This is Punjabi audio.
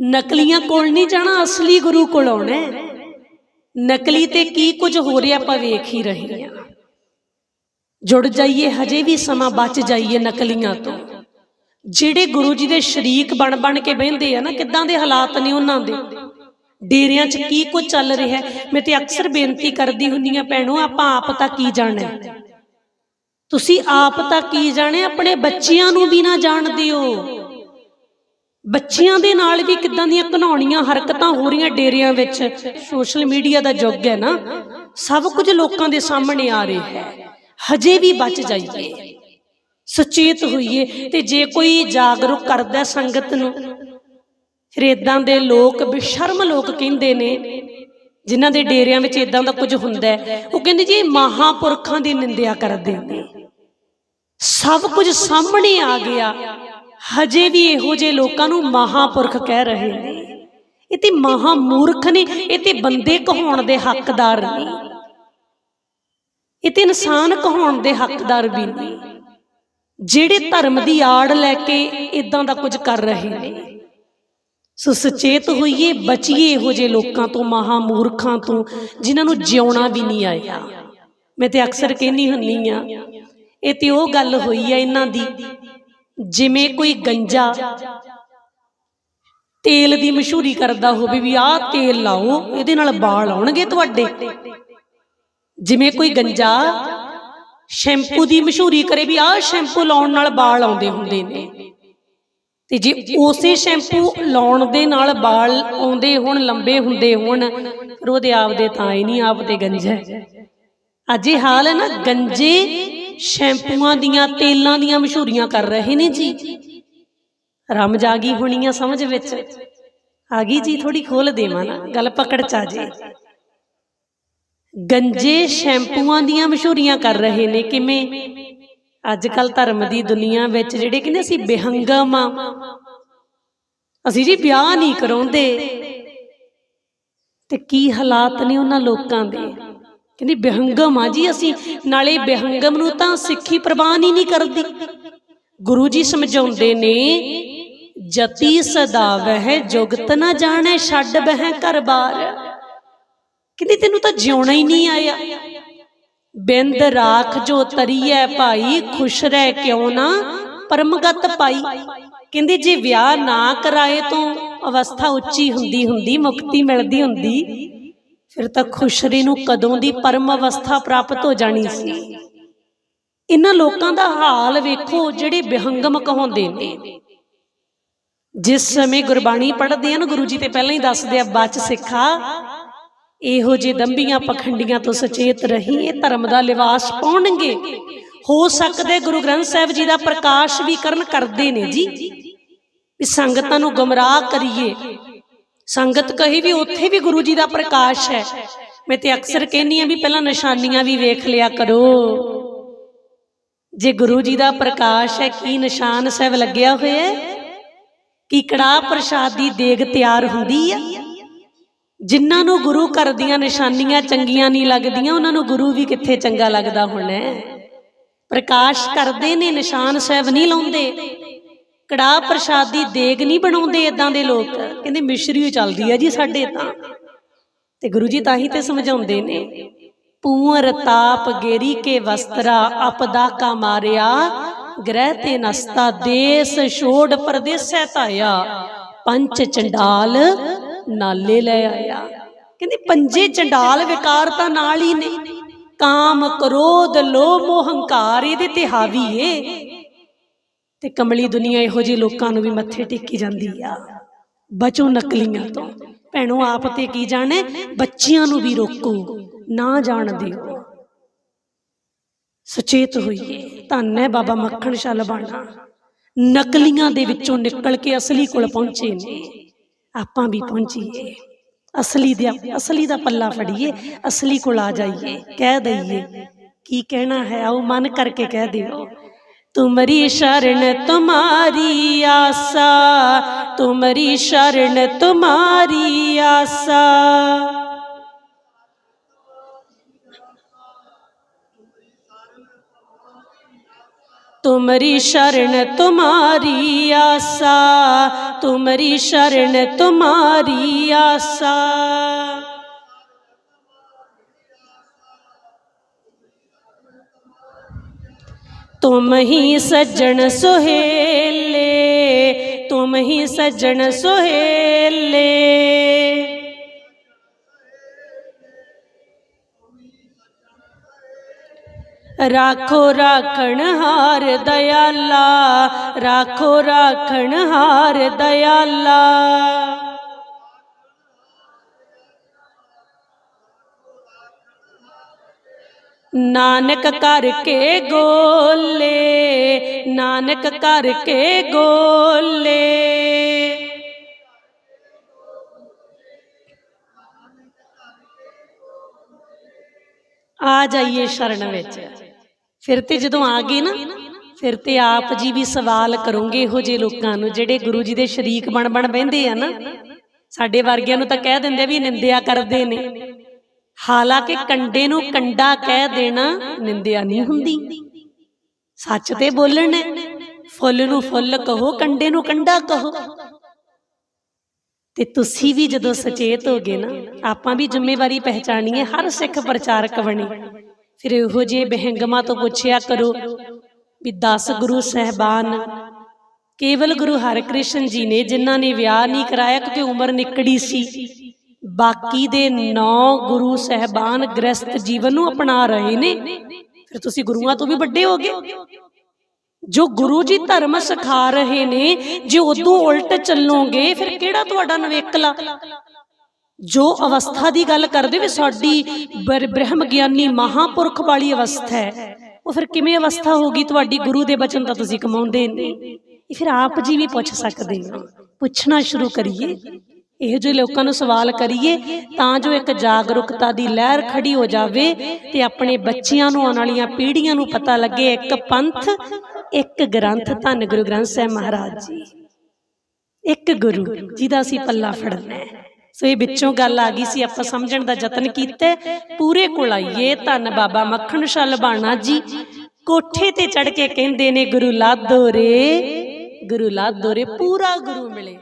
ਨਕਲੀਆਂ ਕੋਲ ਨਹੀਂ ਜਾਣਾ, ਅਸਲੀ ਗੁਰੂ ਕੋਲ ਆਉਣਾ ਨਕਲੀ ਤੇ ਕੀ ਕੁਝ ਹੋ ਰਿਹਾ ਆਪਾਂ ਵੇਖ ਹੀ ਰਹੇ ਹਾਂ। ਜੁੜ ਜਾਈਏ, ਹਜੇ ਵੀ ਸਮਾਂ ਬਚ ਜਾਈਏ ਨਕਲੀਆਂ ਤੋਂ। ਜਿਹੜੇ ਗੁਰੂ ਜੀ ਦੇ ਸ਼ਰੀਕ ਬਣ ਬਣ ਕੇ ਬਹਿੰਦੇ ਆ ਨਾ, ਕਿੱਦਾਂ ਦੇ ਹਾਲਾਤ ਨੇ ਉਹਨਾਂ ਦੇ? ਡੇਰਿਆਂ 'ਚ ਕੀ ਕੁਝ ਚੱਲ ਰਿਹਾ ਮੈਂ ਤੇ ਅਕਸਰ ਬੇਨਤੀ ਕਰਦੀ ਹੁੰਨੀ ਆ ਭੈਣੋ, ਆਪਾਂ ਆਪ ਤਾਂ ਕੀ ਜਾਣਨਾ ਤੁਸੀਂ ਆਪ ਤਾਂ ਕੀ ਜਾਣੇ ਆਪਣੇ ਬੱਚਿਆਂ ਨੂੰ ਵੀ ਨਾ ਜਾਣ ਦਿਓ ਬੱਚਿਆਂ ਦੇ ਨਾਲ ਵੀ ਕਿੱਦਾਂ ਦੀਆਂ ਘਨਾਉਣੀਆਂ ਹਰਕਤਾਂ ਹੋ ਰਹੀਆਂ ਡੇਰਿਆਂ ਵਿੱਚ, ਸੋਸ਼ਲ ਮੀਡੀਆ ਦਾ ਯੁੱਗ ਹੈ ਨਾ, ਸਭ ਕੁਝ ਲੋਕਾਂ ਦੇ ਸਾਹਮਣੇ ਆ ਰਿਹਾ ਹੈ। ਹਜੇ ਵੀ ਬਚ ਜਾਈਏ। ਸੁਚੇਤ ਹੋਈਏ ਤੇ ਜੇ ਕੋਈ ਜਾਗਰੂਕ ਕਰਦਾ ਸੰਗਤ ਨੂੰ, ਫਿਰ ਇਦਾਂ ਦੇ ਲੋਕ, ਬੇਸ਼ਰਮ ਲੋਕ ਕਹਿੰਦੇ ਨੇ, ਜਿਨ੍ਹਾਂ ਦੇ ਡੇਰਿਆਂ ਵਿੱਚ ਇਦਾਂ ਦਾ ਕੁਝ ਹੁੰਦਾ ਉਹ ਕਹਿੰਦੇ ਜੀ, ਇਹ ਮਹਾਪੁਰਖਾਂ ਦੀ ਨਿੰਦਿਆ ਕਰਦੇ ਨੇ। ਸਭ ਕੁਝ ਸਾਹਮਣੇ ਆ ਗਿਆ। ਹਜੇ ਵੀ ਇਹੋ ਜਿਹੇ ਲੋਕਾਂ ਨੂੰ ਮਹਾਪੁਰਖ ਕਹਿ ਰਹੇ ਨੇ। ਇਹ ਤੇ ਮਹਾ ਮੂਰਖ ਨੇ, ਇਹ ਤੇ ਬੰਦੇ ਕਹਾਉਣ ਦੇ ਹੱਕਦਾਰ ਨੇ। ਇਹ ਤੇ ਇਨਸਾਨ ਕਹਾਉਣ ਦੇ ਹੱਕਦਾਰ ਵੀ ਨੇ। ਜਿਹੜੇ ਧਰਮ ਦੀ ਆੜ ਲੈ ਕੇ ਇਦਾਂ ਦਾ ਕੁਝ ਕਰ ਰਹੇ ਨੇ। ਸੋ ਸੁਚੇਤ ਹੋਈਏ, ਬਚੀਏ ਇਹੋ ਜਿਹੇ ਲੋਕਾਂ ਤੋਂ ਮਹਾ ਮੂਰਖਾਂ ਤੋਂ, ਜਿਨ੍ਹਾਂ ਨੂੰ ਜਿਉਣਾ ਵੀ ਨਹੀਂ ਆਇਆ। ਮੈਂ ਤੇ ਅਕਸਰ ਕਹਿੰਦੀ ਹੁੰਨੀ ਆ ਇਹ ਤੇ ਉਹ ਗੱਲ ਹੋਈ ਆ ਇਹਨਾਂ ਦੀ ਜਿਵੇਂ ਕੋਈ ਗੰਜਾ ਤੇਲ ਦੀ ਮਸ਼ਹੂਰੀ ਕਰਦਾ ਹੋਵੇ ਵੀ ਆਹ ਤੇਲ ਲਾਓ, ਇਹਦੇ ਨਾਲ ਵਾਲ ਆਉਣਗੇ ਤੁਹਾਡੇ। ਜਿਵੇਂ ਕੋਈ ਗੰਜਾ ਸ਼ੈਂਪੂ ਦੀ ਮਸ਼ਹੂਰੀ ਕਰੇ ਵੀ ਆਹ ਸ਼ੈਂਪੂ ਲਾਉਣ ਨਾਲ ਵਾਲ ਆਉਂਦੇ ਹੁੰਦੇ ਨੇ। ਤੇ ਜੇ ਉਸੇ ਸ਼ੈਂਪੂ ਲਾਉਣ ਦੇ ਨਾਲ ਵਾਲ ਆਉਂਦੇ ਹੋਣ, ਲੰਬੇ ਹੁੰਦੇ ਹੋਣ, ਫਿਰ ਉਹਦੇ ਆਪਦੇ ਤਾਂ ਹੀ ਨਹੀਂ, ਆਪਦੇ ਗੰਜਾ। ਅੱਜ ਇਹ ਹਾਲ ਹੈ ਨਾ, ਗੰਜੇ ਸ਼ੈਂਪੂਆਂ ਦੀਆਂ, ਤੇਲਾਂ ਦੀਆਂ ਮਸ਼ਹੂਰੀਆਂ ਕਰ ਰਹੇ ਨੇ ਜੀ। ਰਮ ਜਾ ਗਈ ਹੋਣੀ ਸਮਝ ਵਿੱਚ। ਆ ਗਈ ਜੀ ਥੋੜੀ ਖੋਲ ਦੇਵਾਂ ਨਾ, ਗੱਲ ਪਕੜ ਚ ਆ ਜੇ। ਗੰਜੇ ਸ਼ੈਂਪੂਆਂ ਦੀਆਂ ਮਸ਼ਹੂਰੀਆਂ ਕਰ ਰਹੇ ਨੇ ਕਿਵੇਂ? ਅੱਜ ਕੱਲ ਧਰਮ ਦੀ ਦੁਨੀਆ ਵਿੱਚ ਜਿਹੜੇ ਕਹਿੰਦੇ ਅਸੀਂ ਬੇਹੰਗਮ ਆ, ਅਸੀਂ ਜੀ ਵਿਆਹ ਨਹੀਂ ਕਰਾਉਂਦੇ। ਤੇ ਕੀ ਹਾਲਾਤ ਨੇ ਉਹਨਾਂ ਲੋਕਾਂ ਦੇ? ਕਹਿੰਦੀ, ਬੇਹੰਗਮ ਆ ਜੀ ਅਸੀਂ, ਨਾਲੇ ਬੇਹੰਗਮ ਨੂੰ ਤਾਂ ਸਿੱਖੀ ਪ੍ਰਵਾਨ ਹੀ ਨਹੀਂ ਕਰਦੀ। ਗੁਰੂ ਜੀ ਸਮਝਾਉਂਦੇ ਨੇ, ਜਤੀ ਸਦਾ ਵਹਿ, ਜੁਗਤ ਨਾ ਜਾਣੈ, ਛੱਡ ਬਹਿ ਘਰ ਬਾਰ। ਕਹਿੰਦੀ, ਤੈਨੂੰ ਤਾਂ ਜਿਉਣਾ ਹੀ ਨਹੀਂ ਆਇਆ। ਬਿੰਦ ਰਾਖ ਜੋ ਤਰੀਐ ਭਾਈ, ਖੁਸ਼ ਰਹਿ ਕਿਉਂ ਨਾ ਪਰਮਗਤ ਪਾਈ। ਕਹਿੰਦੇ, ਜੇ ਵਿਆਹ ਨਾ ਕਰਾਏ ਤੋਂ ਅਵਸਥਾ ਉੱਚੀ ਹੁੰਦੀ ਹੁੰਦੀ ਮੁਕਤੀ ਮਿਲਦੀ ਹੁੰਦੀ ਫਿਰ ਤਾਂ ਖੁਸ਼ਰੀ ਨੂੰ ਕਦੋਂ ਦੀ ਪਰਮ ਅਵਸਥਾ ਪ੍ਰਾਪਤ ਹੋ ਜਾਣੀ ਸੀ? ਇਹਨਾਂ ਲੋਕਾਂ ਦਾ ਹਾਲ ਵੇਖੋ ਜਿਹੜੇ ਬਿਹੰਗਮ ਕਹਾਉਂਦੇ ਨੇ। ਜਿਸ ਸਮੇਂ ਗੁਰਬਾਣੀ ਪੜ੍ਹਦੇ ਆ ਨਾ ਗੁਰੂ ਜੀ ਤੇ ਪਹਿਲਾਂ ਹੀ ਦੱਸਦੇ ਆ ਬਚ ਸਿੱਖਾ, ਇਹੋ ਜਿਹੇ ਦੰਬੀਆਂ ਪਖੰਡੀਆਂ ਤੋਂ ਸੁਚੇਤ ਰਹੀ, ਇਹ ਧਰਮ ਦਾ ਲਿਵਾਸ ਪਾਉਣਗੇ। ਹੋ ਸਕਦੇ ਗੁਰੂ ਗ੍ਰੰਥ ਸਾਹਿਬ ਜੀ ਦਾ ਪ੍ਰਕਾਸ਼ ਵੀ ਕਰਨ ਕਰਦੇ ਨੇ ਜੀ। ਵੀ ਸੰਗਤਾਂ ਨੂੰ ਗਮਰਾਹ ਕਰੀਏ। ਸੰਗਤ ਕਹੀ ਵੀ ਉੱਥੇ ਵੀ ਗੁਰੂ ਜੀ ਦਾ ਪ੍ਰਕਾਸ਼ ਹੈ। ਮੈਂ ਤੇ ਅਕਸਰ ਕਹਿੰਨੀ ਆ ਵੀ ਪਹਿਲਾਂ ਨਿਸ਼ਾਨੀਆਂ ਵੀ ਵੇਖ ਲਿਆ ਕਰੋ। ਜੇ ਗੁਰੂ ਜੀ ਦਾ ਪ੍ਰਕਾਸ਼ ਹੈ ਕੀ ਨਿਸ਼ਾਨ ਸਾਹਿਬ ਲੱਗਿਆ ਹੋਇਆ ਹੈ? ਕੀ ਕੜਾ ਪ੍ਰਸ਼ਾਦ ਦੀ ਦੇਗ ਤਿਆਰ ਹੁੰਦੀ ਆ? ਜਿਨ੍ਹਾਂ ਨੂੰ ਗੁਰੂ ਘਰ ਦੀਆਂ ਨਿਸ਼ਾਨੀਆਂ ਚੰਗੀਆਂ ਨਹੀਂ ਲੱਗਦੀਆਂ ਉਹਨਾਂ ਨੂੰ ਗੁਰੂ ਵੀ ਕਿੱਥੇ ਚੰਗਾ ਲੱਗਦਾ ਹੋਣਾ। ਪ੍ਰਕਾਸ਼ ਕਰਦੇ ਨੇ ਨਿਸ਼ਾਨ ਸਾਹਿਬ ਨਹੀਂ ਲਾਉਂਦੇ। ਕੜਾ ਪ੍ਰਸ਼ਾਦੀ ਦੇਗ ਨਹੀਂ ਬਣਾਉਂਦੇ ਇਦਾਂ ਦੇ ਲੋਕ? ਕਹਿੰਦੇ ਮਿਸ਼ਰੀ ਚੱਲਦੀ ਹੈ ਜੀ ਸਾਡੇ ਤਾਂ। ਤੇ ਗੁਰੂ ਜੀ ਤਾਂ ਹੀ ਤੇ ਸਮਝਾਉਂਦੇ ਨੇ ਪੂਰ ਤਾਪ ਗੇਰੀ ਕੇ ਵਸਤਰਾ ਅਪਦਾ ਕਾ ਮਾਰਿਆ, ਗ੍ਰਹਿ ਤੇ ਨਸਤਾ ਦੇਸ, ਛੋੜ ਪਰਦੇਸੈ ਧਾਇਆ, ਪੰਜ ਚੰਡਾਲ ਨਾਲੇ ਲੈ ਆਇਆ। ਕਹਿੰਦੇ ਪੰਜੇ ਚੰਡਾਲ ਵਿਕਾਰ ਤਾਂ ਨਾਲ ਹੀ ਨੇ। ਕਾਮ ਕ੍ਰੋਧ ਲੋਭ ਮੋਹ ਹੰਕਾਰ ਇਹਦੇ ਤੇ ਹਾਵੀ ਏ। ਤੇ ਕਮਲੀ ਦੁਨੀਆ ਇਹੋ ਜਿਹੇ ਲੋਕਾਂ ਨੂੰ ਵੀ ਮੱਥੇ ਟੇਕੀ ਜਾਂਦੀ ਆ। ਬਚੋ ਨਕਲੀਆਂ ਤੋਂ। ਭੈਣੋ, ਆਪ ਤੇ ਕੀ ਜਾਣੇ? ਬੱਚਿਆਂ ਨੂੰ ਵੀ ਰੋਕੋ। ਨਾ ਜਾਣ ਦਿਓ। ਸੁਚੇਤ ਹੋਈਏ। ਧੰਨ ਹੈ ਬਾਬਾ ਮੱਖਣ ਸ਼ਾਹ ਬਾਣਾ ਨਕਲੀਆਂ ਦੇ ਵਿੱਚੋਂ ਨਿਕਲ ਕੇ ਅਸਲੀ ਕੋਲ ਪਹੁੰਚੇ ਨੇ। ਆਪਾਂ ਵੀ ਪਹੁੰਚੀਏ। ਅਸਲੀ ਦੇ ਅਸਲੀ ਦਾ ਪੱਲਾ ਫੜੀਏ। ਅਸਲੀ ਕੋਲ ਆ ਜਾਈਏ। ਕਹਿ ਦਈਏ, ਕੀ ਕਹਿਣਾ ਹੈ? ਆਓ ਮਨ ਕਰਕੇ ਕਹਿ ਦਿਓ। तुम्हारी शरण तुम्हारी आशा तुम्हारी शरण तुम्हारी आशा तुम्हारी शरण तुम्हारी आशा तुम्हारी शरण तुम्हारी आशा तुम ही सज्जन सुहेले तुम ही सज्जन सुहेले राखो राखण हार दयाला राखो राखण हार दयाला ਨਾਨਕ ਕਰਕੇ ਗੋਲੇ, ਨਾਨਕ ਕਰਕੇ ਗੋਲੇ। ਆ ਜਾਈਏ ਸ਼ਰਨ ਵਿੱਚ। ਫਿਰ ਤੇ ਜਦੋਂ ਆ ਗਏ ਨਾ, ਫਿਰ ਤੇ ਆਪ ਜੀ ਵੀ ਸਵਾਲ ਕਰੋਗੇ ਇਹੋ ਜਿਹੇ ਲੋਕਾਂ ਨੂੰ, ਜਿਹੜੇ ਗੁਰੂ ਜੀ ਦੇ ਸ਼ਰੀਕ ਬਣ ਬਣ ਬਹਿੰਦੇ ਆ ਨਾ। ਸਾਡੇ ਵਰਗਿਆਂ ਨੂੰ ਤਾਂ ਕਹਿ ਦਿੰਦੇ ਵੀ ਨਿੰਦਿਆ ਕਰਦੇ ਨੇ। ਹਾਲਾਂਕਿ ਕੰਡੇ ਨੂੰ ਕੰਡਾ ਕਹਿ ਦੇਣਾ ਨਿੰਦਿਆ ਨਹੀਂ ਹੁੰਦੀ। ਸੱਚ ਤੇ ਬੋਲਣ, ਫੁੱਲ ਨੂੰ ਫੁੱਲ ਕਹੋ, ਕੰਡੇ ਨੂੰ ਕੰਡਾ ਕਹੋ। ਤੇ ਤੁਸੀਂ ਵੀ ਜਦੋਂ ਸੁਚੇਤ ਹੋਗੇ ਨਾ, ਆਪਾਂ ਵੀ ਜ਼ਿੰਮੇਵਾਰੀ ਪਹਿਚਾਣੀਏ ਹਰ ਸਿੱਖ ਪ੍ਰਚਾਰਕ ਬਣੇ। ਫਿਰ ਇਹੋ ਜਿਹੇ ਬਹਿੰਗਮਾਂ ਤੋਂ ਪੁੱਛਿਆ ਕਰੋ ਵੀ 10 ਗੁਰੂ ਸਹਿਬਾਨ, ਕੇਵਲ ਗੁਰੂ ਹਰਿਕ੍ਰਿਸ਼ਨ ਜੀ ਨੇ ਜਿਨ੍ਹਾਂ ਨੇ ਵਿਆਹ ਨਹੀਂ ਕਰਾਇਆ, ਕਿਉਂਕਿ ਉਮਰ ਨਿਕੜੀ ਸੀ। ਬਾਕੀ ਦੇ 9 ਗੁਰੂ ਸਹਿਬਾਨ ਗ੍ਰਸਤ ਜੀਵਨ ਨੂੰ ਅਪਣਾ ਰਹੇ ਨੇ। ਫਿਰ ਤੁਸੀਂ ਗੁਰੂਆਂ ਤੋਂ ਵੀ ਵੱਡੇ ਹੋਗੇ ਜੋ ਗੁਰੂ ਜੀ ਧਰਮ ਸਿਖਾ ਰਹੇ ਨੇ, ਜੇ ਉਦੋਂ ਉਲਟ ਚੱਲੋਗੇ, ਫਿਰ ਕਿਹੜਾ ਤੁਹਾਡਾ ਨਵੇਕਲਾ? ਜੋ ਅਵਸਥਾ ਦੀ ਗੱਲ ਕਰਦੇ ਵੀ ਸਾਡੀ ਬਰ- ਬ੍ਰਹਮ ਗਿਆਨੀ ਮਹਾਪੁਰਖ ਵਾਲੀ ਅਵਸਥਾ ਹੈ, ਉਹ ਫਿਰ ਕਿਵੇਂ ਅਵਸਥਾ ਹੋਗੀ ਤੁਹਾਡੀ ਗੁਰੂ ਦੇ ਬਚਨ ਤਾਂ ਤੁਸੀਂ ਕਮਾਉਂਦੇ ਨੇ। ਇਹ ਫਿਰ ਆਪ ਜੀ ਵੀ ਪੁੱਛ ਸਕਦੇ ਹੋ। ਪੁੱਛਣਾ ਸ਼ੁਰੂ ਕਰੀਏ। ਇਹੋ ਜਿਹੇ ਲੋਕਾਂ ਨੂੰ ਸਵਾਲ ਕਰੀਏ ਤਾਂ ਜੋ ਇੱਕ ਜਾਗਰੂਕਤਾ ਦੀ ਲਹਿਰ ਖੜੀ ਹੋ ਜਾਵੇ ਤੇ ਆਪਣੇ ਬੱਚਿਆਂ ਨੂੰ, ਆਉਣ ਵਾਲੀਆਂ ਪੀੜ੍ਹੀਆਂ ਨੂੰ ਪਤਾ ਲੱਗੇ ਇੱਕ ਪੰਥ, ਇੱਕ ਗ੍ਰੰਥ। ਧੰਨ ਗੁਰੂ ਗ੍ਰੰਥ ਸਾਹਿਬ ਮਹਾਰਾਜ ਜੀ। ਇੱਕ ਗੁਰੂ ਜਿਹਦਾ ਅਸੀਂ ਪੱਲਾ ਫੜਨਾ ਹੈ। ਸੋ ਇਹ ਵਿੱਚੋਂ ਗੱਲ ਆ ਗਈ ਸੀ, ਆਪਾਂ ਸਮਝਣ ਦਾ ਯਤਨ ਕੀਤਾ ਪੂਰੇ ਕੋਲ ਆਈਏ। ਧੰਨ ਬਾਬਾ ਮੱਖਣ ਸ਼ਾਹ ਲਬਾਣਾ ਜੀ। ਕੋਠੇ ਤੇ ਚੜ ਕੇ ਕਹਿੰਦੇ ਨੇ, ਗੁਰੂ ਲਾਦੋ ਰੇ ਗੁਰੂ ਲਾਦੋ ਰੇ ਪੂਰਾ ਗੁਰੂ ਮਿਲੇ।